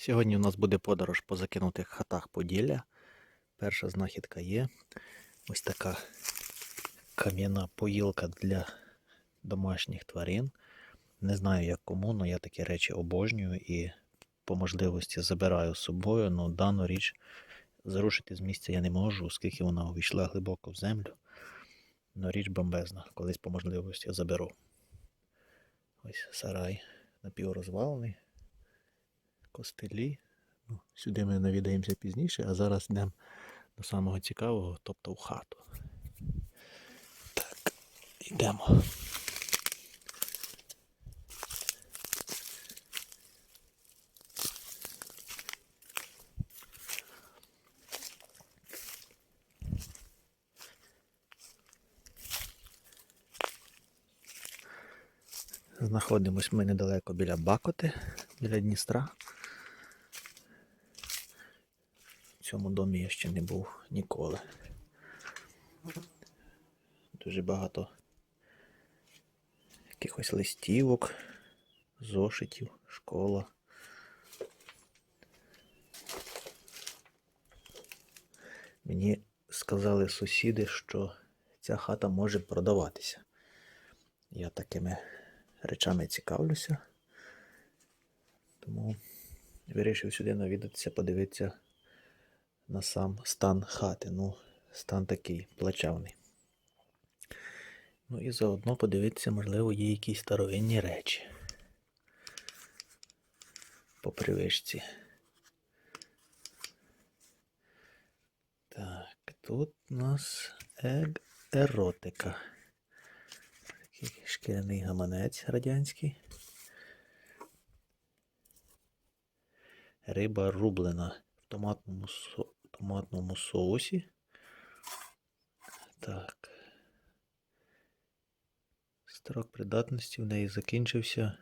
Сьогодні у нас буде подорож по закинутих хатах Поділля. Перша знахідка є. Ось така кам'яна поїлка для домашніх тварин. Не знаю як кому, але я такі речі обожнюю і по можливості забираю з собою. але дану річ зарушити з місця я не можу, оскільки вона увійшла глибоко в землю. Но річ бомбезна. Колись по можливості заберу. Ось сарай напіврозвалений костелі. Ну, сюди ми навідаємося пізніше, а зараз йдемо до самого цікавого, тобто в хату. Так, йдемо. Знаходимось ми недалеко біля Бакоти, біля Дністра. В цьому домі я ще не був ніколи. Дуже багато якихось листівок, зошитів, школа. Мені сказали сусіди, що ця хата може продаватися. Я такими речами цікавлюся. Тому вирішив сюди навідатися, подивитися на сам стан хати. Ну, стан такий плачевний. Ну і заодно подивитися, можливо, є якісь старовинні речі. По привичці. Так, тут у нас ег еротика. Такий шкіряний гаманець радянський. Риба рублена в томатному. Томатному соусі. Так. Строк придатності в неї закінчився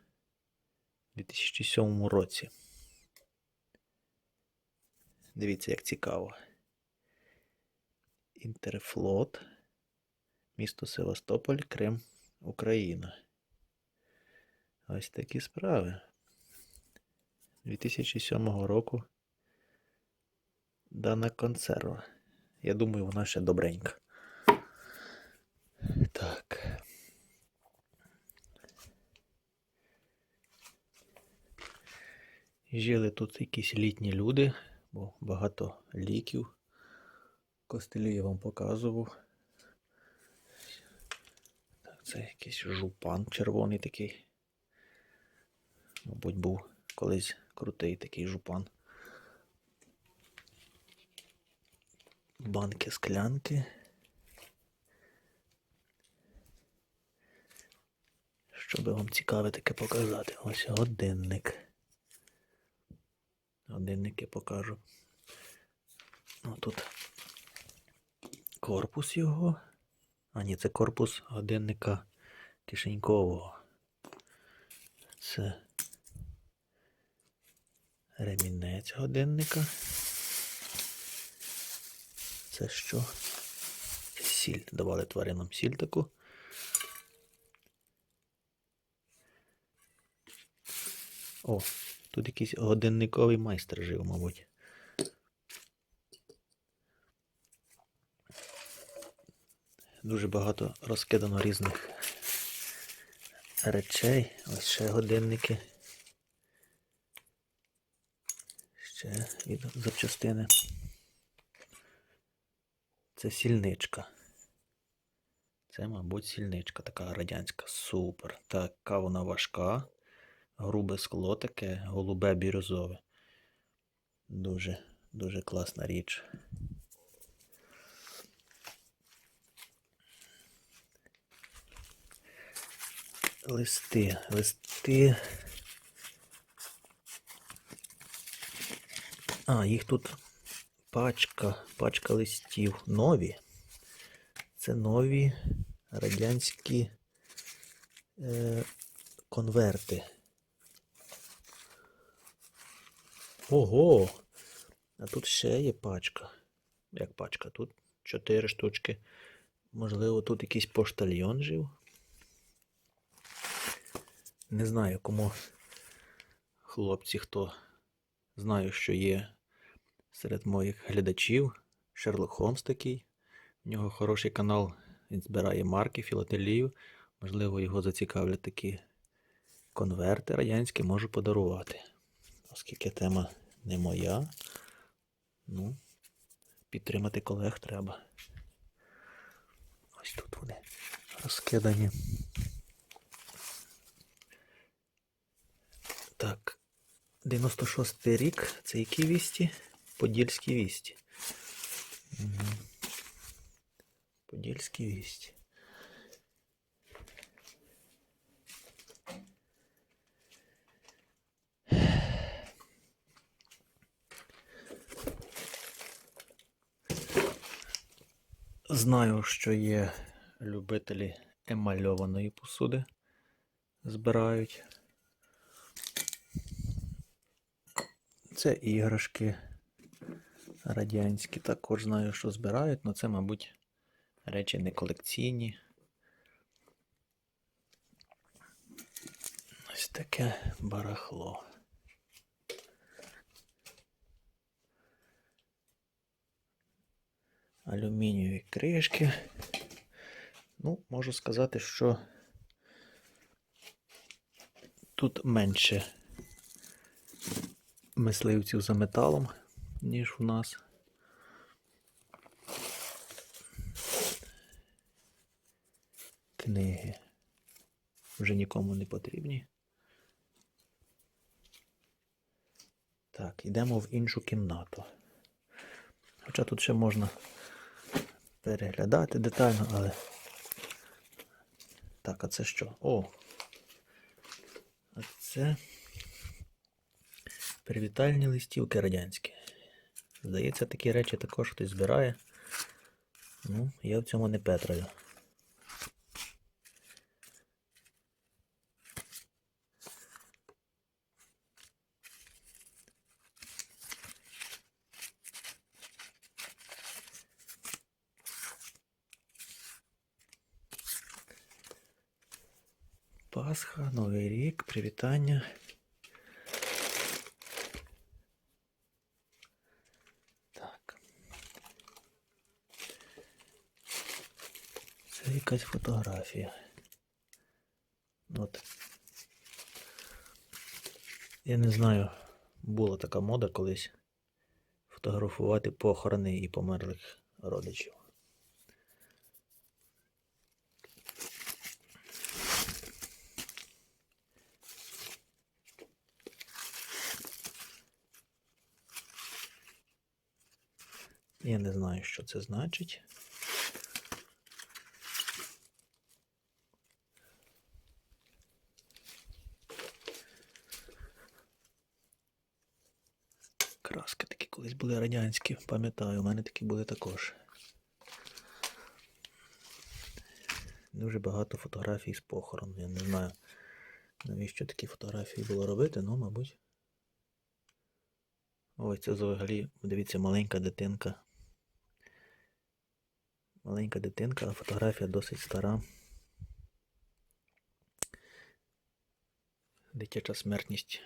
у 2007 році. Дивіться, як цікаво. Інтерфлот. Місто Севастополь, Крим, Україна. Ось такі справи. 2007 року дана консерва. Я думаю, вона ще добренька. Так. Жили тут якісь літні люди, бо багато ліків. Костелі я вам показував. Так, це якийсь жупан червоний такий. Мабуть, був колись крутий такий жупан. Банки, склянки. Щоб вам цікаве таке показати. Ось годинник. Годинник я покажу. Ну, тут корпус його. А ні, це корпус годинника кишенькового. Це ремінець годинника. Це що? Сіль. Давали тваринам сіль таку. О, тут якийсь годинниковий майстер жив, мабуть. Дуже багато розкидано різних речей. Ось ще годинники. Ще від запчастини. Це сільничка. Це, мабуть, сільничка така радянська. Супер. Така вона важка. Грубе скло таке, голубе бірюзове. Дуже, дуже класна річ. Листи, листи. А, їх тут пачка, пачка листів. Нові. Це нові радянські е, конверти. Ого! А тут ще є пачка. Як пачка? Тут чотири штучки. Можливо, тут якийсь поштальйон жив. Не знаю, кому хлопці, хто Знаю, що є серед моїх глядачів Шерлок Холмс такий. У нього хороший канал, він збирає марки, філателію. Можливо, його зацікавлять такі конверти радянські, можу подарувати. Оскільки тема не моя, ну, підтримати колег треба. Ось тут вони розкидані. Так, 96-й рік. Це які вісті? Подільські вісті. Угу. Подільські вісті. Знаю, що є любителі емальованої посуди. Збирають. Це іграшки радянські. Також знаю, що збирають, але це, мабуть, речі не колекційні. Ось таке барахло. Алюмінієві кришки. Ну, можу сказати, що тут менше мисливців за металом, ніж у нас. Книги вже нікому не потрібні. Так, йдемо в іншу кімнату. Хоча тут ще можна переглядати детально, але. Так, а це що? О! А це привітальні листівки радянські. Здається, такі речі також хтось збирає. Ну, я в цьому не петрою. Пасха, Новий рік, привітання. Якась фотографія. От. Я не знаю, була така мода колись фотографувати похорони і померлих родичів. Я не знаю, що це значить. Краски такі колись були радянські, пам'ятаю, у мене такі були також. Дуже багато фотографій з похорону. Я не знаю, навіщо такі фотографії було робити, ну, мабуть. Ось це взагалі, дивіться, маленька дитинка. Маленька дитинка, а фотографія досить стара. Дитяча смертність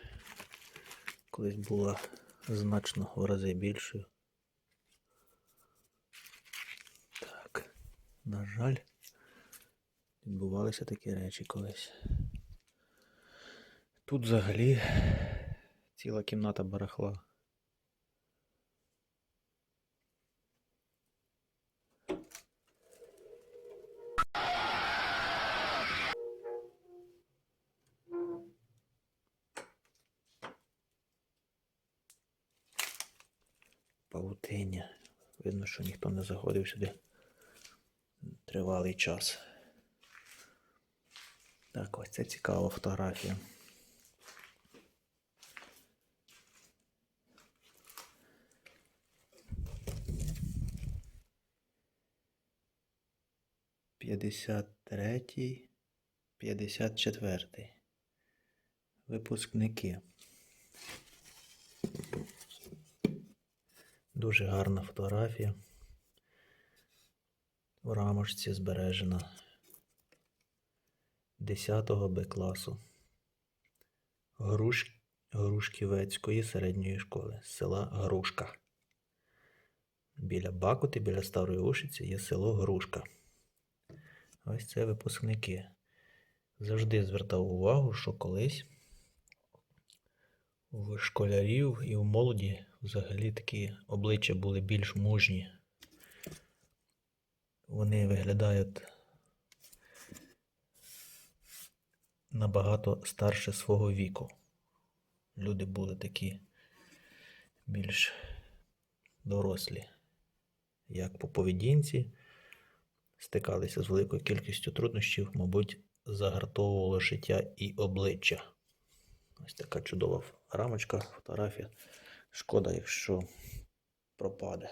колись була значно в рази більшою. Так, на жаль, відбувалися такі речі колись. Тут взагалі ціла кімната барахла. Видно, що ніхто не заходив сюди тривалий час. Так, ось це цікава фотографія. П'ятдесят третій, п'ятдесят четвертий. Випускники. Дуже гарна фотографія. В рамочці збережена 10 го Б класу. Груш... Грушківецької середньої школи села Грушка. Біля Бакути, біля Старої Ушиці є село Грушка. Ось це випускники. Завжди звертав увагу, що колись в школярів і в молоді взагалі такі обличчя були більш мужні. Вони виглядають набагато старше свого віку. Люди були такі більш дорослі, як по поведінці, стикалися з великою кількістю труднощів, мабуть, загартовувало життя і обличчя. Ось така чудова рамочка, фотографія. Шкода, якщо пропаде.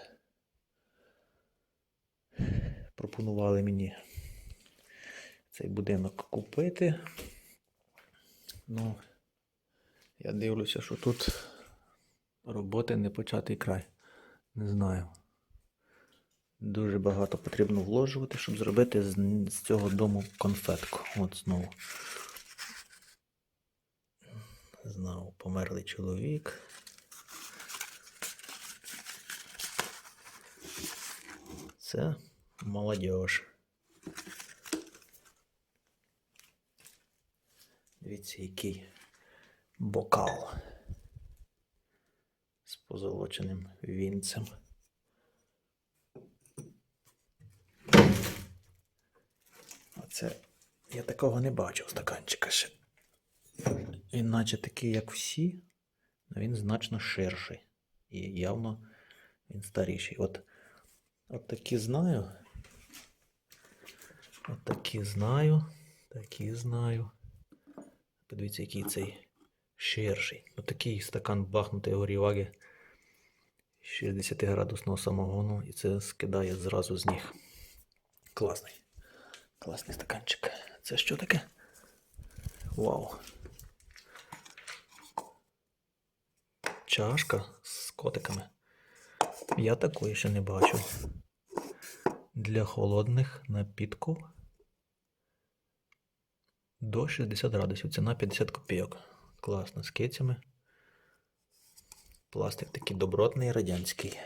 Пропонували мені цей будинок купити. Ну, я дивлюся, що тут роботи не початий край. Не знаю. Дуже багато потрібно вложувати, щоб зробити з, цього дому конфетку. От знову. Знову померлий чоловік. Це молодіж. Дивіться, який бокал з позолоченим вінцем. Оце я такого не бачив стаканчика ще. Він наче такий, як всі, але він значно ширший. І явно він старіший. От, от такі знаю. От такі знаю. Такі знаю. Подивіться, який цей ширший. От такий стакан бахнутої горіваги 60 градусного самогону. І це скидає зразу з ніг. Класний. Класний стаканчик. Це що таке? Вау. Чашка з котиками. Я такої ще не бачив. Для холодних напітків до 60 градусів. Ціна 50 копійок. Класно, з кицями. Пластик такий добротний, радянський.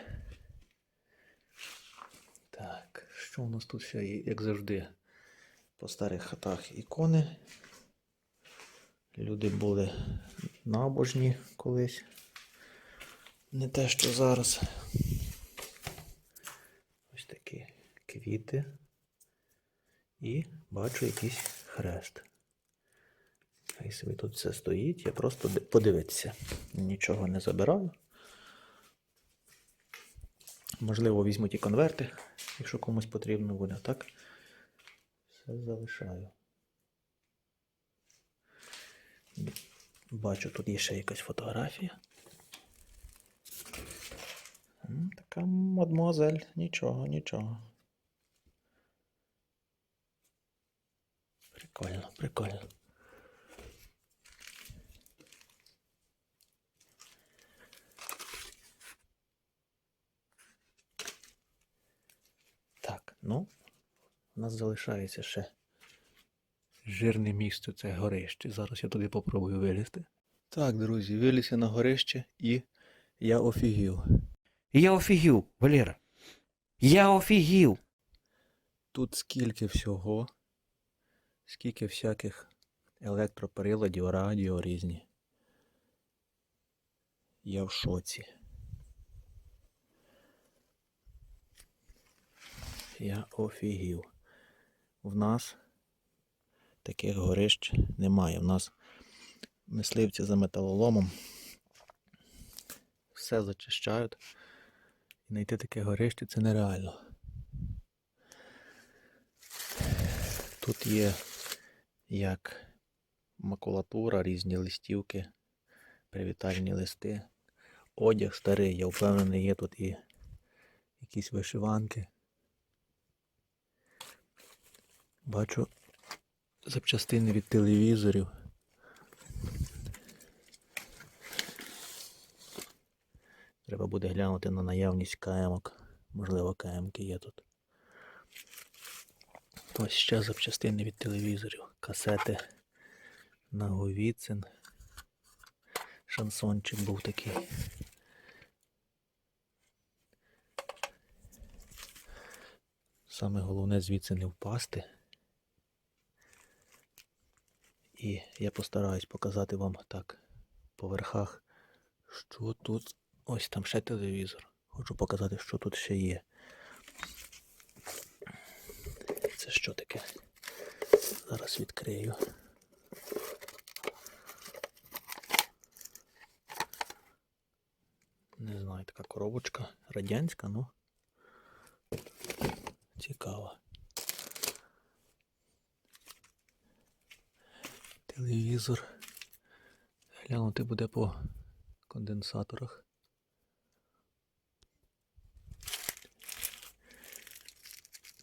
Так, що у нас тут ще є, як завжди, по старих хатах ікони. Люди були набожні колись. Не те, що зараз. Ось такі квіти. І бачу якийсь хрест. Хай собі тут все стоїть, я просто подивитися. Нічого не забираю. Можливо, візьму ті конверти, якщо комусь потрібно буде, так? Все залишаю. Бачу, тут є ще якась фотографія. Така мадмуазель, нічого, нічого. Прикольно, прикольно. Так, ну, у нас залишається ще жирне місце, це горище. Зараз я туди попробую вилізти. Так, друзі, виліз я на горище і я офігів. Я офігів, Валера. Я офігів. Тут скільки всього, скільки всяких електроприладів, радіо різні. Я в шоці. Я офігів. В нас таких горищ немає. В нас мисливці за металоломом все зачищають. І знайти таке горище це нереально. Тут є як макулатура, різні листівки, привітальні листи, одяг старий, я впевнений, є тут і якісь вишиванки. Бачу запчастини від телевізорів. Треба буде глянути на наявність КМок. Можливо, КМки є тут. Ось ще запчастини від телевізорів, касети Наговіцин, Шансончик був такий. Саме головне звідси не впасти. І я постараюсь показати вам так по верхах, що тут. Ось там ще телевізор. Хочу показати, що тут ще є. Це що таке? Зараз відкрию. Не знаю, така коробочка радянська, ну цікава. Телевізор. Глянути буде по конденсаторах.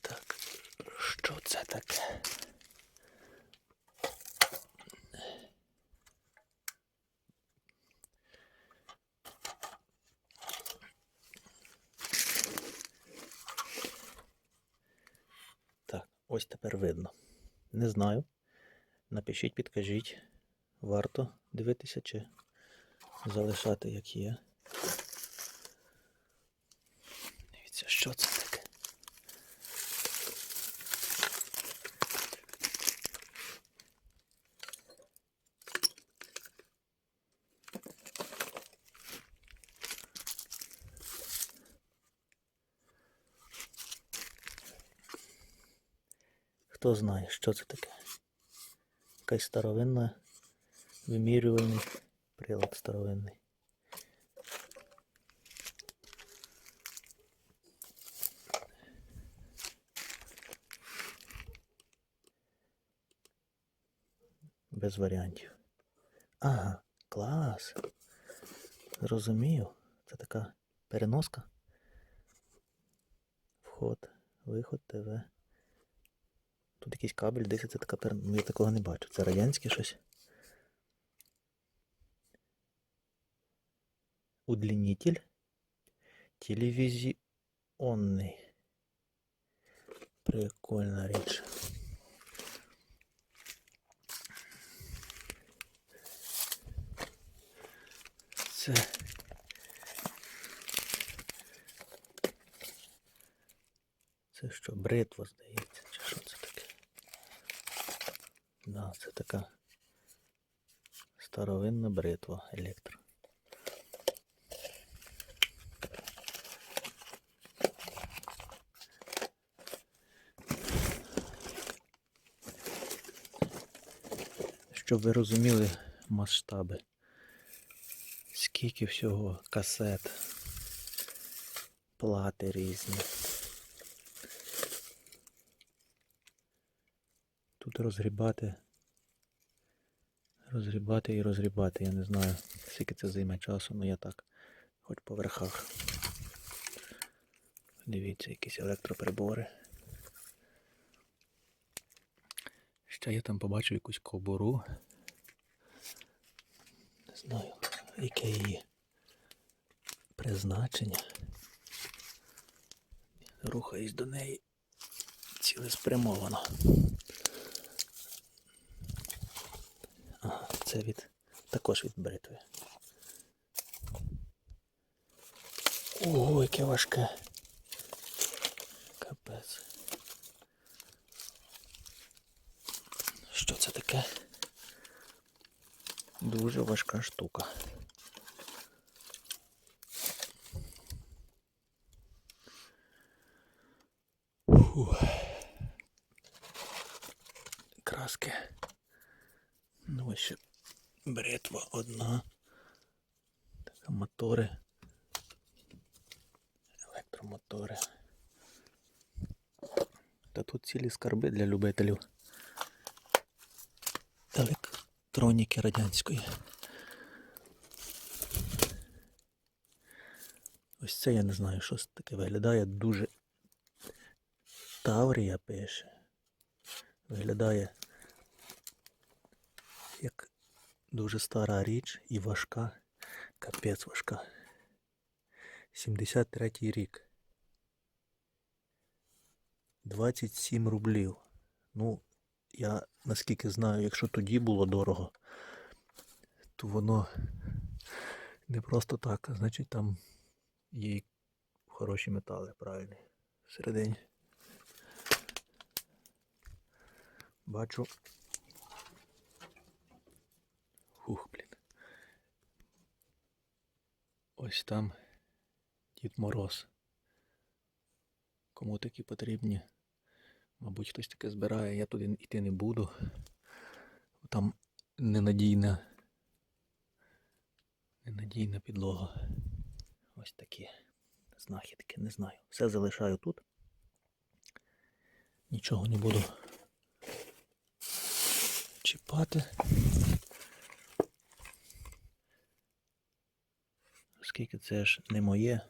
Так, що це таке? Так, ось тепер видно. Не знаю. Напишіть, підкажіть, варто дивитися чи залишати як є. Дивіться, що це таке. Знає, що це таке? Якась старовинна вимірювальний прилад старовинний. Без варіантів. Ага, клас. Зрозумів. Це така переноска. Вход, виход, ТВ. Тут якийсь кабель, десь це така пер... Ну, я такого не бачу. Це радянське щось. Удлінитель. Телевізіонний. Прикольна річ. Це. Це що, бритва, здається, чи що це таке? Да, це така старовинна бритва електро. Щоб ви розуміли масштаби. Скільки всього касет, плати різні. Тут розгрібати. Розгрібати і розгрібати. Я не знаю, скільки це займе часу, але я так, хоч по верхах. Дивіться, якісь електроприбори. Ще я там побачив якусь кобуру. Не знаю, яке її призначення. Рухаюсь до неї цілеспрямовано. Це від також від бритви. Ого, яке важке. Капець. Що це таке? Дуже важка штука. Фу. Краски. Ну ось ще бритва одна. Така мотори. Електромотори. Та тут цілі скарби для любителів електроніки радянської. Ось це я не знаю, що це таке виглядає дуже. Таврія пише. Виглядає як дуже стара річ і важка. Капець важка. 73 рік. 27 рублів. Ну, я наскільки знаю, якщо тоді було дорого, то воно Не просто так, а значить там є хороші метали, правильні. Всередині. Бачу. Хух, блін. Ось там Дід Мороз. Кому такі потрібні? Мабуть, хтось таке збирає, я туди йти не буду. Там ненадійна. Ненадійна підлога. Ось такі знахідки, не знаю. Все залишаю тут. Нічого не буду чіпати. Оскільки це ж не моє.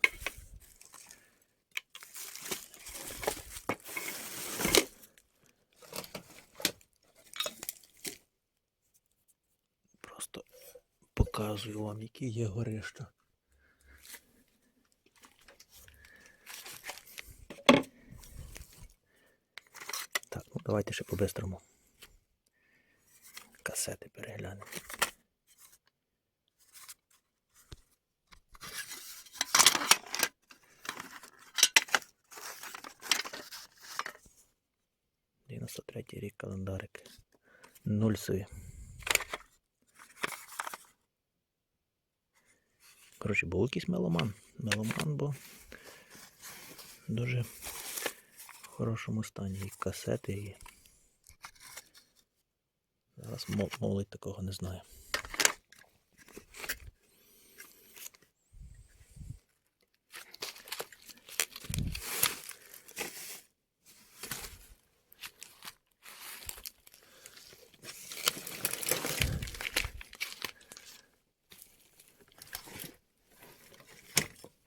Просто показую вам, які є горища. Так, ну давайте ще по-бистрому. Касети переглянемо. Дев'яносто третій рік календарик. Нульсові. Коротше, був якийсь меломан. Меломан, бо дуже в хорошому стані. І касети, і. Зараз молодь такого не знає.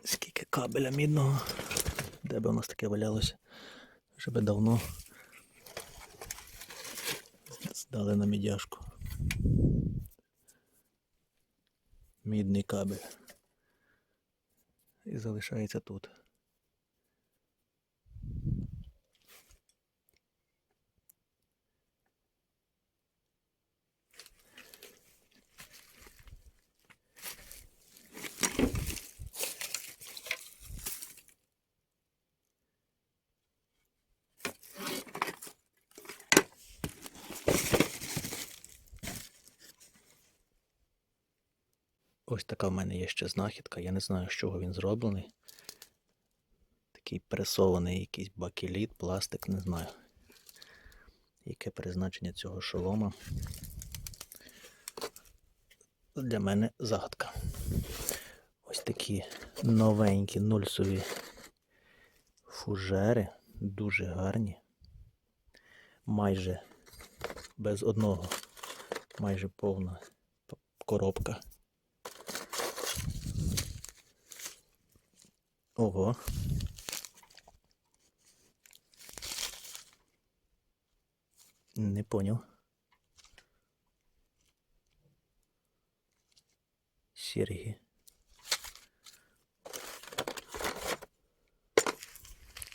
Скільки кабеля мідного. Де би у нас таке валялося? Вже би давно здали на мідяшку. Мідний кабель. І залишається тут. Ось така в мене є ще знахідка. Я не знаю, з чого він зроблений. Такий пресований якийсь бакеліт, пластик, не знаю. Яке призначення цього шолома. Для мене загадка. Ось такі новенькі нульсові фужери, дуже гарні. Майже без одного, майже повна коробка. Ого. Не понял. Серьги.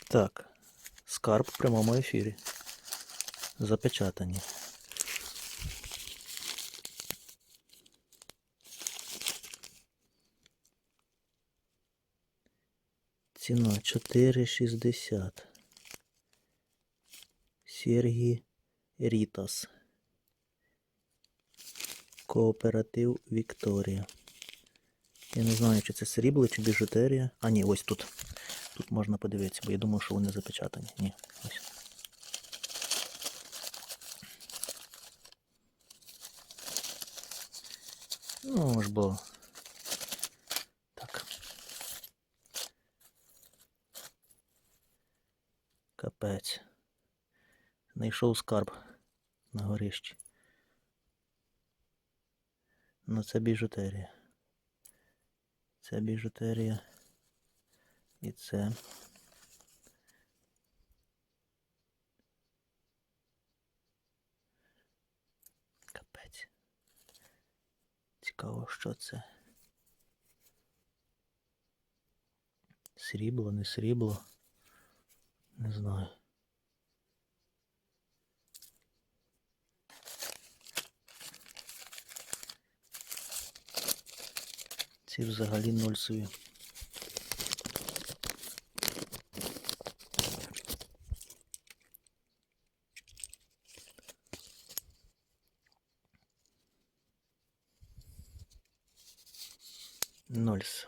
Так. Скарб в прямому ефірі. Запечатані. Ціна 4,60. Сергій Рітас. Кооператив Вікторія. Я не знаю, чи це срібло, чи біжутерія. А, ні, ось тут. Тут можна подивитися, бо я думав, що вони запечатані. Ні, ось. Ну, ж бо. Так. Капець. Знайшов скарб на горищі. Ну це біжутерія. Це біжутерія. І це. Капець. Цікаво, що це. Срібло, не срібло. Не знаю. Ці взагалі нульсові. Нольс.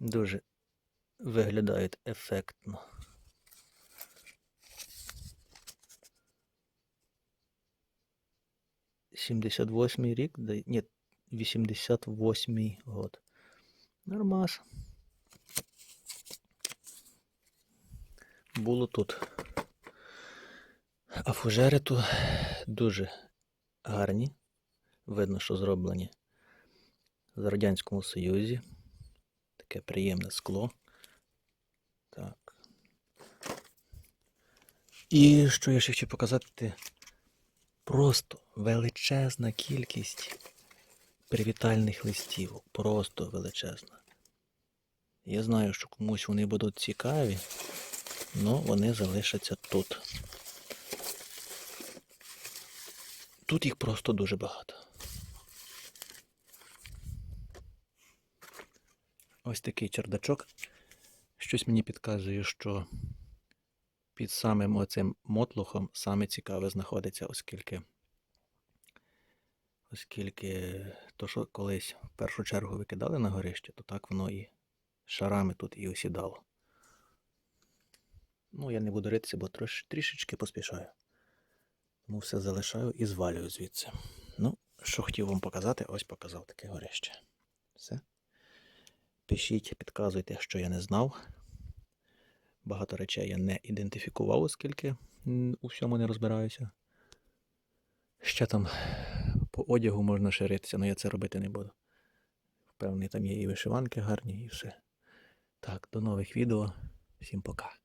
Дуже виглядають ефектно. Сімдесят восьмий рік, ні, 88 год. Нормас. Було тут. А фужери тут дуже гарні. Видно, що зроблені в Радянському Союзі. Таке приємне скло. Так. І що я ще хочу показати? Просто величезна кількість привітальних листівок. Просто величезна. Я знаю, що комусь вони будуть цікаві, але вони залишаться тут. Тут їх просто дуже багато. Ось такий чердачок. Щось мені підказує, що під самим оцим мотлухом саме цікаве знаходиться, оскільки оскільки то, що колись в першу чергу викидали на горище, то так воно і шарами тут і осідало. Ну, я не буду ритися, бо трош, трішечки поспішаю. Тому все залишаю і звалюю звідси. Ну, що хотів вам показати, ось показав таке горище. Все. Пишіть, підказуйте, що я не знав. Багато речей я не ідентифікував, оскільки у всьому не розбираюся. Ще там по одягу можна ширитися, але я це робити не буду. Впевнений, там є і вишиванки гарні, і все. Так, до нових відео. Всім пока.